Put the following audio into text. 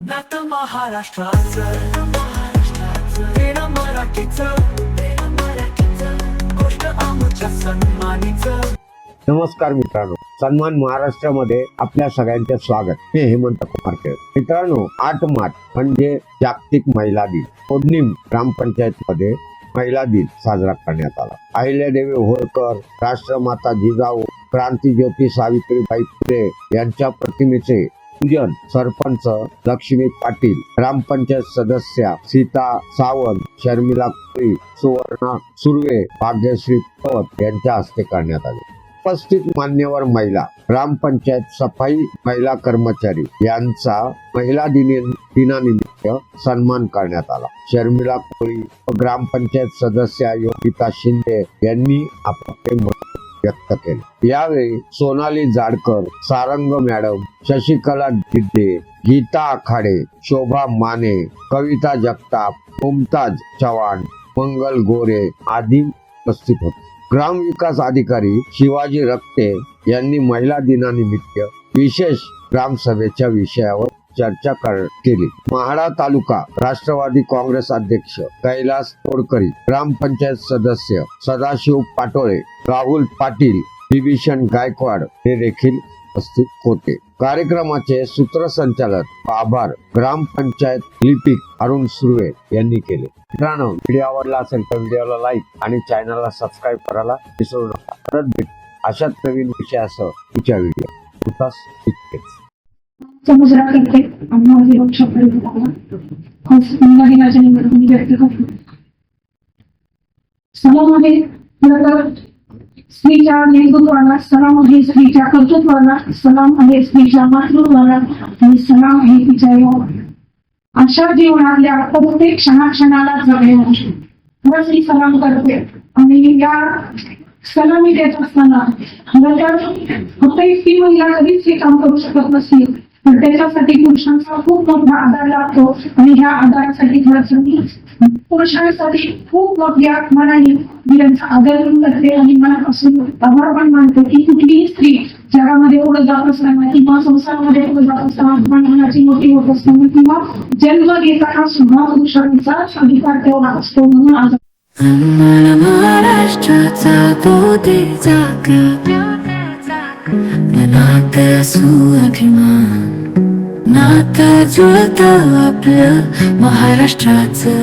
नात महाराष्ट्राचं. वेणं मराठीचं. गोष्ट आमच्या सन्मानीचं. नमस्कार मित्रांनो. सन्मान महाराष्ट्रामध्ये आपल्या सगळ्यांचे स्वागत. मी हेमंत कुमार केळ मित्रांनो आठ मार्च म्हणजे जागतिक महिला दिन. पौर्णिम ग्रामपंचायत मध्ये महिला दिन साजरा करण्यात आला. अहिल्यादेवी होळकर राष्ट्रमाता जिजाऊ क्रांतीज्योती सावित्रीबाई फुले यांच्या प्रतिमेचे पूजन सरपंच लक्ष्मी पाटील ग्रामपंचायत सदस्या सीता सावंत शर्मिला कुळी सुवर्णा सुर्वे भाग्यश्री पवत यांच्या हस्ते करण्यात आले. उपस्थित मान्यवर महिला ग्रामपंचायत सफाई महिला कर्मचारी यांचा महिला दिनी दिनानिमित्त सन्मान करण्यात आला. शर्मिला कोळी व ग्रामपंचायत सदस्या योगिता शिंदे यांनी आपले मत व्यक्त केले. यावेळी सोनाली जाडकर सारंग मॅडम शशिकला गिड्डे गीता आखाडे शोभा माने कविता जगताप मुमताज चव्हाण मंगल गोरे आदी उपस्थित होते. ग्राम विकास अधिकारी शिवाजी रक्ते यांनी महिला दिनानिमित्त विशेष ग्रामसभेच्या विषयावर चर्चा कर- केली. महाडा तालुका राष्ट्रवादी काँग्रेस अध्यक्ष कैलास तोडकरी ग्रामपंचायत सदस्य सदाशिव पाटोळे राहुल पाटील विभीषण गायकवाड हे देखील उपस्थित होते. कार्यक्रमाचे सूत्रसंचालन आभार ग्रामपंचायत लिपिक अरुण सुर्वे यांनी केले. मित्रांनो व्हिडिओ आवडला असेल तर व्हिडिओला लाईक आणि चॅनलला सबस्क्राईब करायला विसरू नका. परत भेट अशाच नवीन विषयासह पुढच्या व्हिडिओ. तुतास इतकेच. समुद्राकडे आम्हाला येऊन शब्द महिला दिनाच्या स्त्रीच्या नेतृत्वाला सलाम आहे स्त्रीच्या कर्तृत्वाला सलाम आहे स्त्रीच्या मातृत्वाला आणि सलाम आहे तिच्या योग. अशा जीवनातल्या प्रत्येक क्षणाक्षणाला जगण्याला खरंच मी सलाम करते. आणि या सलामी देत असताना फक्त एकटी महिला कधीच हे काम करू शकत नसेल पण त्याच्यासाठी पुरुषांचा खूप मोठा आधार लागतो आणि ह्या आधारासाठी खरंच मी पुरुषांसाठी खूप मोठ्या मनाने मी त्यांचा आदर करते आणि मनापासून आभार पण मानते की कुठलीही स्त्री जगामध्ये पुढे जात असताना किंवा संसारामध्ये पुढे जात असताना आपण मनाची मोठी होत असताना किंवा जन्म घेताना सुद्धा पुरुषांचा अधिकार तेवढा असतो म्हणून आज महाराष्ट्राचा तो ते जागा आता जुळत आपलं महाराष्ट्राचं.